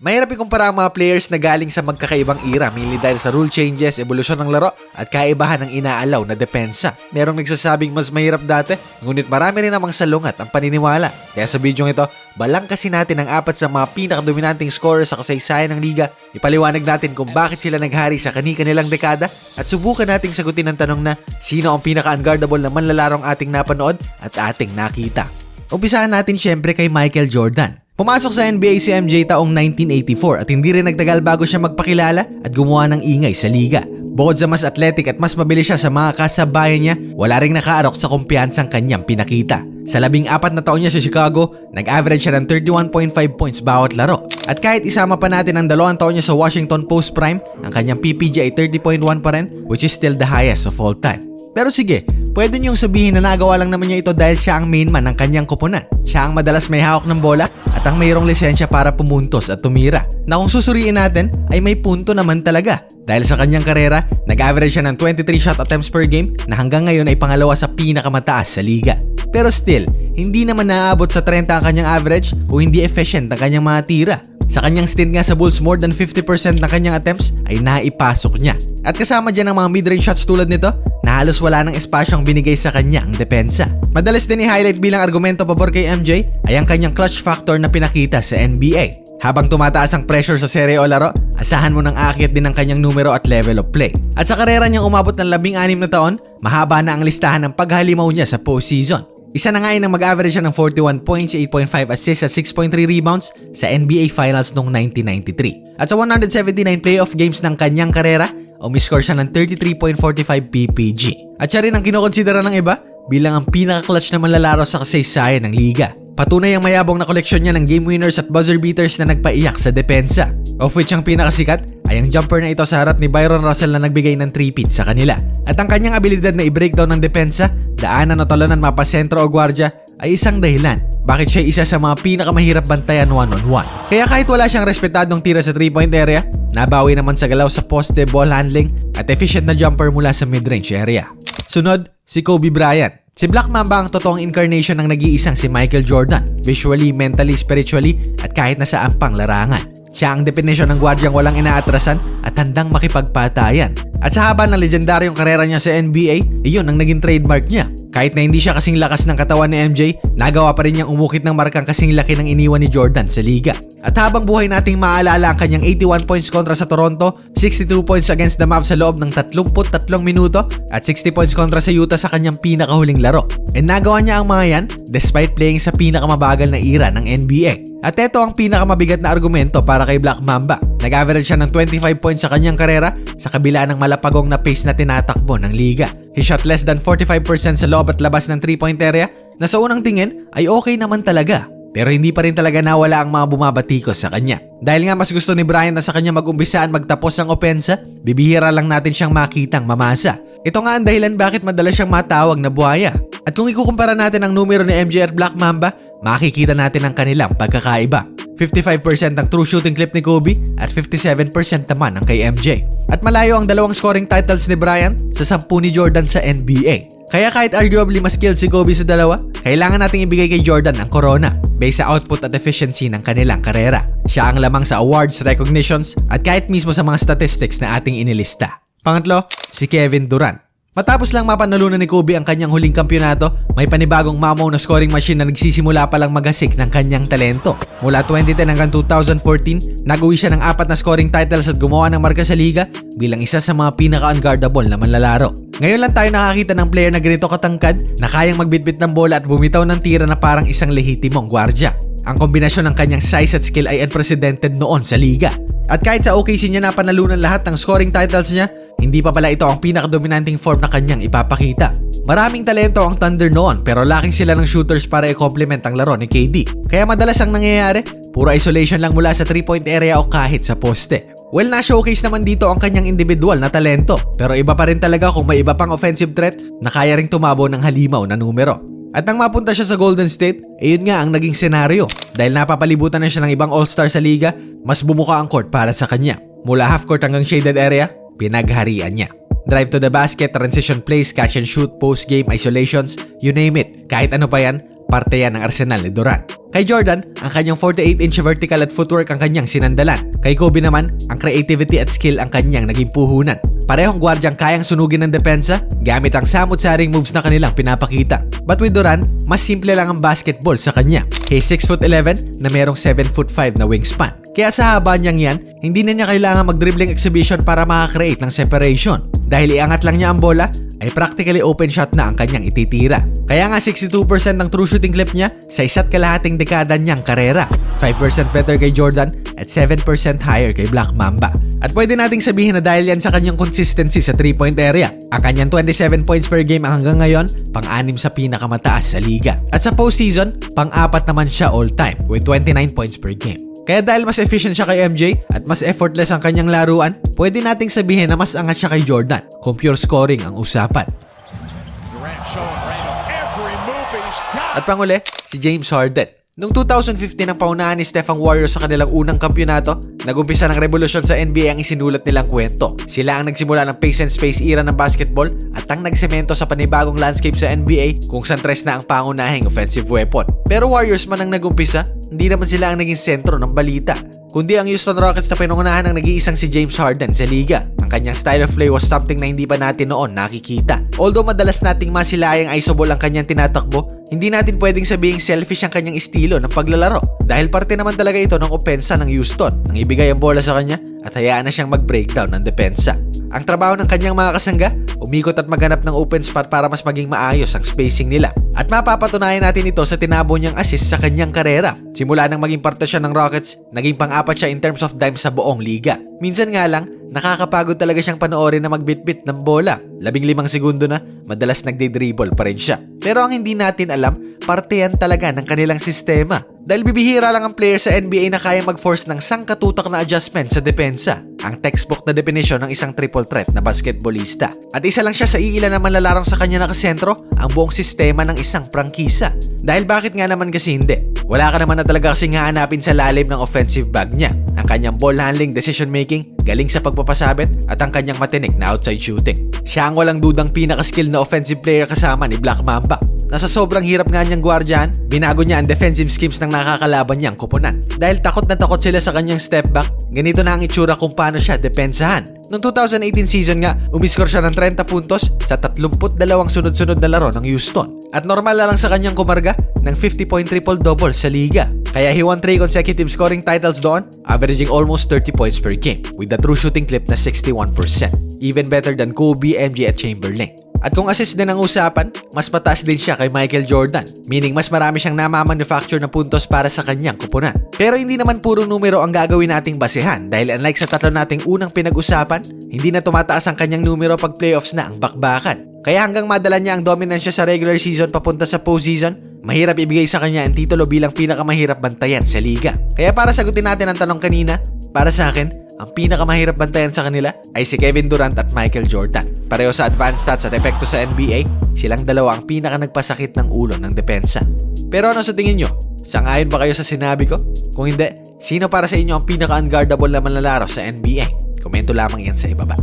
Mahirap ikumpara ang mga players na galing sa magkakaibang era mainly dahil sa rule changes, evolusyon ng laro at kaibahan ng inaalaw na depensa. Merong nagsasabing mas mahirap dati, ngunit marami rin namang salungat ang paniniwala. Kaya sa video ito, balang kasi natin ang apat sa mga pinakadominanting scorers sa kasaysayan ng liga, ipaliwanag natin kung bakit sila naghari sa kani-kanilang dekada at subukan nating sagutin ang tanong na sino ang pinaka-unguardable na manlalarong ating napanood at ating nakita. Umpisahan natin syempre kay Michael Jordan. Pumasok sa NBA si MJ taong 1984 at hindi rin nagtagal bago siya magpakilala at gumawa ng ingay sa liga. Bukod sa mas athletic at mas mabilis siya sa mga kasabayan niya, wala ring nakaarok sa kumpiyansang kanyang pinakita. Sa labing apat na taon niya sa Chicago, nag-average siya ng 31.5 points bawat laro. At kahit isama pa natin ang dalawang taon niya sa Washington Post Prime, ang kanyang PPG ay 30.1 pa rin, which is still the highest of all time. Pero sige, pwede niyong sabihin na nagawa lang naman niya ito dahil siya ang main man ng kanyang kupunan. Siya ang madalas may hawak ng bola at ang mayroong lisensya para pumuntos at tumira. Na kung susuriin natin ay may punto naman talaga. Dahil sa kanyang karera, nag-average siya ng 23 shot attempts per game na hanggang ngayon ay pangalawa sa pinakamataas sa liga. Pero still, hindi naman naaabot sa 30 ang kanyang average o hindi efficient ang kanyang mga tira. Sa kanyang stint nga sa Bulls, more than 50% ng kanyang attempts ay naipasok niya. At kasama dyan ang mga mid-range shots tulad nito, halos wala ng espasyong binigay sa kanya ang depensa. Madalas din i-highlight bilang argumento pabor kay MJ ay ang kanyang clutch factor na pinakita sa NBA. Habang tumataas ang pressure sa serye o laro, asahan mo ng aakyat din ang kanyang numero at level of play. At sa karera niyang umabot ng 16 na taon, mahaba na ang listahan ng paghalimaw niya sa postseason. Isa na nga yun ang mag-average siya ng 41 points, 8.5 assists at 6.3 rebounds sa NBA Finals noong 1993. At sa 179 playoff games ng kanyang karera, umiscore siya ng 33.45 PPG. At siya rin ang kinokonsidera ng iba bilang ang pinaka-clutch na manlalaro sa kasaysayan ng liga. Patunay ang mayabong na koleksyon niya ng game winners at buzzer beaters na nagpaiyak sa depensa. Of which ang pinakasikat ay ang jumper na ito sa harap ni Byron Russell na nagbigay ng 3 pits sa kanila. At ang kanyang abilidad na i-breakdown ng depensa, daanan o talonan mapasentro o gwardya ay isang dahilan bakit siya isa sa mga pinakamahirap bantayan one-on-one. Kaya kahit wala siyang respetadong tira sa 3-point area, nabawi naman sa galaw sa poste, ball handling at efficient na jumper mula sa mid-range area. Sunod, si Kobe Bryant. Si Black Mamba ang totoong incarnation ng nag-iisang si Michael Jordan, visually, mentally, spiritually, at kahit na saan pang larangan. Siya ang definisyon ng gwardyang walang inaatrasan at handang makipagpatayan. At sa haba ng legendaryong karera niya sa NBA, iyon ang naging trademark niya. Kahit na hindi siya kasing lakas ng katawan ni MJ, nagawa pa rin niyang umukit ng markang kasing laki ng iniwan ni Jordan sa liga. At habang buhay nating maalala ang kanyang 81 points kontra sa Toronto, 62 points against the Mavs sa loob ng 33 minuto, at 60 points kontra sa Utah sa kanyang pinakahuling laro. And nagawa niya ang mga yan despite playing sa pinakamabagal na era ng NBA. At ito ang pinakamabigat na argumento para kay Black Mamba. Nag-average siya ng 25 points sa kanyang karera sa kabila ng malapagong na pace na tinatakbo ng liga. He shot less than 45% sa loob at labas ng 3-point area na sa unang tingin ay okay naman talaga. Pero hindi pa rin talaga nawala ang mga bumabatikos sa kanya. Dahil nga mas gusto ni Bryant na sa kanya mag-umpisaan magtapos ang opensa, bibihira lang natin siyang makitang mamasa. Ito nga ang dahilan bakit madalas siyang matawag na buhaya. At kung ikukumpara natin ang numero ni MJ at Black Mamba, makikita natin ang kanilang pagkakaiba. 55% ang true shooting clip ni Kobe at 57% naman ang kay MJ. At malayo ang dalawang scoring titles ni Bryant sa 10 ni Jordan sa NBA. Kaya kahit arguably mas skilled si Kobe sa dalawa, kailangan nating ibigay kay Jordan ang corona based sa output at efficiency ng kanilang karera. Siya ang lamang sa awards, recognitions at kahit mismo sa mga statistics na ating inilista. Pangatlo, si Kevin Durant. Matapos lang mapanalunan ni Kobe ang kanyang huling kampyonato, may panibagong mamaw na scoring machine na nagsisimula pa lang magasik ng kanyang talento. Mula 2010 hanggang 2014, nag-uwi siya ng apat na scoring titles at gumawa ng marka sa liga bilang isa sa mga pinaka-unguardable na manlalaro. Ngayon lang tayo nakakita ng player na ganito katangkad na kayang magbitbit ng bola at bumitaw ng tira na parang isang lehitimong gwardya. Ang kombinasyon ng kanyang size at skill ay unprecedented noon sa liga. At kahit sa OKC niya napanalunan lahat ng scoring titles niya, hindi pa pala ito ang pinaka-dominating form na kanyang ipapakita. Maraming talento ang Thunder noon pero lacking sila ng shooters para i-complement ang laro ni KD. Kaya madalas ang nangyayari, puro isolation lang mula sa 3-point area o kahit sa poste. Well, na-showcase naman dito ang kanyang individual na talento pero iba pa rin talaga kung may iba pang offensive threat na kaya ring tumabo ng halimaw na numero. At nang mapunta siya sa Golden State, ayun nga ang naging senaryo. Dahil napapalibutan na siya ng ibang all-star sa liga, mas bumuka ang court para sa kanya. Mula half court hanggang shaded area, pinagharian niya. Drive to the basket, transition plays, catch and shoot, post game, isolations, you name it. Kahit ano pa yan, parte yan ng arsenal ni Durant. Kay Jordan, ang kanyang 48-inch vertical at footwork ang kanyang sinandalan. Kay Kobe naman, ang creativity at skill ang kanyang naging puhunan. Parehong gwardyang kayang sunugin ng depensa gamit ang samot-saring moves na kanilang pinapakita. But with Durant, mas simple lang ang basketball sa kanya. He's 6'11 na merong 7'5 na wingspan. Kaya sa haba niyang yan, hindi na niya kailangan mag-dribbling exhibition para makakreate ng separation. Dahil iangat lang niya ang bola, ay practically open shot na ang kanyang ititira. Kaya nga 62% ng true shooting clip niya sa isa't kalahating dekada niyang karera. 5% better kay Jordan at 7% higher kay Black Mamba. At pwede nating sabihin na dahil yan sa kanyang consistency sa 3-point area. Ang kanyang 27 points per game ang hanggang ngayon, pang-anim sa pinakamataas sa liga. At sa postseason, pang-apat naman siya all-time with 29 points per game. Kaya dahil mas efficient siya kay MJ at mas effortless ang kanyang laruan, pwede nating sabihin na mas angat siya kay Jordan kung pure scoring ang usapan. Got. At panguli, si James Harden. Noong 2015 ang paunahan ni Steph ang Warriors sa kanilang unang kampyonato, nagumpisa ng revolusyon sa NBA ang isinulat nilang kwento. Sila ang nagsimula ng pace and space era ng basketball at ang nagsemento sa panibagong landscape sa NBA kung saan tres na ang pangunahing offensive weapon. Pero Warriors man ang nagumpisa, hindi naman sila ang naging sentro ng balita kundi ang Houston Rockets na pinungunahan ng nag-iisang si James Harden sa liga. Ang kanyang style of play was something na hindi pa natin noon nakikita. Although madalas nating masilayang iso ball ang kanyang tinatakbo, hindi natin pwedeng sabihing selfish ang kanyang estilo ng paglalaro. Dahil parte naman talaga ito ng opensa ng Houston. Ang ibigay ang bola sa kanya at hayaan na siyang mag-breakdown ng depensa. Ang trabaho ng kanyang mga kasangga, umikot at maghanap ng open spot para mas maging maayos ang spacing nila. At mapapatunayan natin ito sa tinabo niyang assist sa kanyang karera. Simula nang maging parte siya ng Rockets, naging pang-apat siya in terms of dimes sa buong liga. Minsan nga lang, nakakapagod talaga siyang panoorin na magbitbit ng bola. Labing limang segundo na, madalas nagde-dribble pa rin siya. Pero ang hindi natin alam, parte yan talaga ng kanilang sistema. Dahil bibihira lang ang player sa NBA na kaya mag-force ng sangkatutak na adjustment sa depensa. Ang textbook na definition ng isang triple threat na basketballista. At isa lang siya sa iilan na manlalarong sa kanya nakasentro ang buong sistema ng isang prangkisa. Dahil bakit nga naman kasi hindi? Wala ka naman na talaga kasing hahanapin sa lalim ng offensive bag niya. Ang kanyang ball handling, decision making, galing sa pagpapasabit at ang kanyang matinik na outside shooting. Siya ang walang dudang pinaka-skill na offensive player kasama ni Black Mamba. Nasa sobrang hirap nga niyang gwardiyan, binago niya ang defensive schemes ng nakakalaban niyang kupunan. Dahil takot na takot sila sa kanyang step back, ganito na ang itsura kung paano siya depensahan. Noong 2018 season nga, umiskor siya ng 30 puntos sa 32 sunod-sunod na laro ng Houston. At normal na lang sa kanyang kumarga ng 50-point triple-double sa liga. Kaya he won 3 consecutive scoring titles doon, averaging almost 30 points per game with a true shooting clip na 61%. Even better than Kobe, MJ at Chamberlain. At kung assist din ang usapan, mas mataas din siya kay Michael Jordan. Meaning mas marami siyang namamanufacture na puntos para sa kanyang kupunan. Pero hindi naman puro numero ang gagawin nating basehan dahil unlike sa tatlo nating unang pinag-usapan, hindi na tumataas ang kanyang numero pag playoffs na ang bakbakan. Kaya hanggang madala niya ang dominance siya sa regular season papunta sa postseason, mahirap ibigay sa kanya ang titulo bilang pinakamahirap bantayan sa liga. Kaya para sagutin natin ang tanong kanina, para sa akin, ang pinakamahirap bantayan sa kanila ay si Kevin Durant at Michael Jordan. Pareho sa advanced stats at epekto sa NBA, silang dalawa ang pinaka nagpasakit ng ulo ng depensa. Pero ano sa tingin nyo? Sangayon ba kayo sa sinabi ko? Kung hindi, sino para sa inyo ang pinaka-unguardable na manlalaro sa NBA? Komento lamang yan sa ibaba.